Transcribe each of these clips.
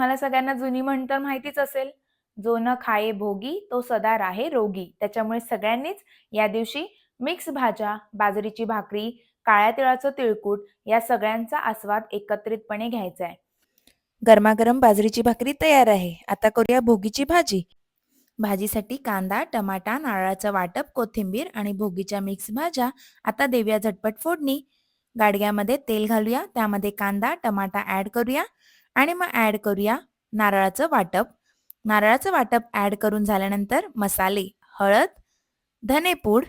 मला सगळ्यांना जुनी म्हण तर माहितीच असेल. जो न खाये भोगी तो सदा राहे रोगी. त्याच्यामुळे सगळ्यांनीच या दिवशी मिक्स भाज्या बाजरीची भाकरी काळ्या तिळाचं तिळकूट या सगळ्यांचा आस्वाद एकत्रितपणे घ्यायचा आहे. गरमागरम बाजरीची भाकरी तयार आहे. आता करूया भोगीची भाजी. भाजीसाठी कांदा टमाटा नारळाचं वाटप कोथिंबीर आणि भोगीच्या मिक्स भाज्या आता देव्या झटपट फोडणी. गाडग्यामध्ये तेल घालूया त्यामध्ये कांदा टमाटा ॲड करूया आणि मग ॲड करूया नारळाचं वाटप. नारळाचं वाटप ॲड करून झाल्यानंतर मसाले हळद धनेपूड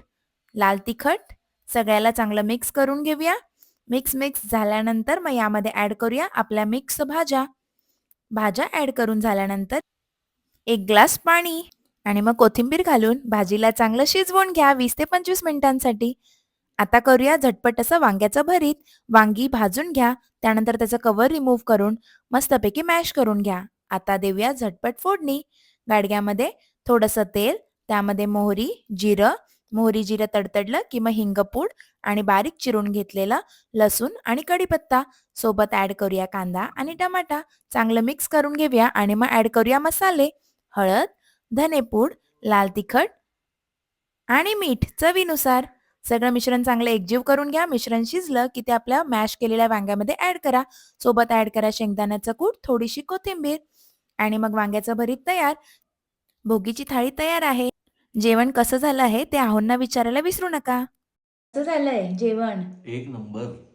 लाल तिखट सगळ्याला चांगलं मिक्स करून घेऊया. मिक्स मिक्स झाल्यानंतर मग यामध्ये ॲड करूया आपल्या मिक्स भाज्या. भाज्या ॲड करून झाल्यानंतर एक ग्लास पाणी आणि मग कोथिंबीर घालून भाजीला चांगलं शिजवून घ्या वीस ते पंचवीस मिनिटांसाठी. आता करूया झटपट असं वांग्याचं भरीत. वांगी भाजून घ्या. त्यानंतर त्याचं कवर रिमूव्ह करून मस्तपैकी मॅश करून घ्या. आता देऊया झटपट फोडणी. गाडग्यामध्ये थोडंसं तेल त्यामध्ये मोहरी जिरं. मोहरी जिरं तडतडलं की मग हिंगपूड आणि बारीक चिरून घेतलेलं लसूण आणि कढीपत्ता. सोबत ॲड करूया कांदा आणि टमाटा. चांगलं मिक्स करून घेऊया आणि मग ॲड करूया मसाले. हळद धनेपूड लाल तिखट आणि मीठ चवीनुसार. सगळं मिश्रण चांगलं एकजीव करून घ्या. मिश्रण शिजलं की ते आपल्या मॅश केलेल्या वांग्यामध्ये ॲड करा. सोबत ॲड करा शेंगदाण्याचं कूट थोडीशी कोथिंबीर आणि मग वांग्याचं भरीत तयार. भोगीची थाळी तयार आहे. जेवण कसं झालं आहे ते आहोंना विचारायला विसरू नका. कसं झालंय? जेवण? एक नंबर.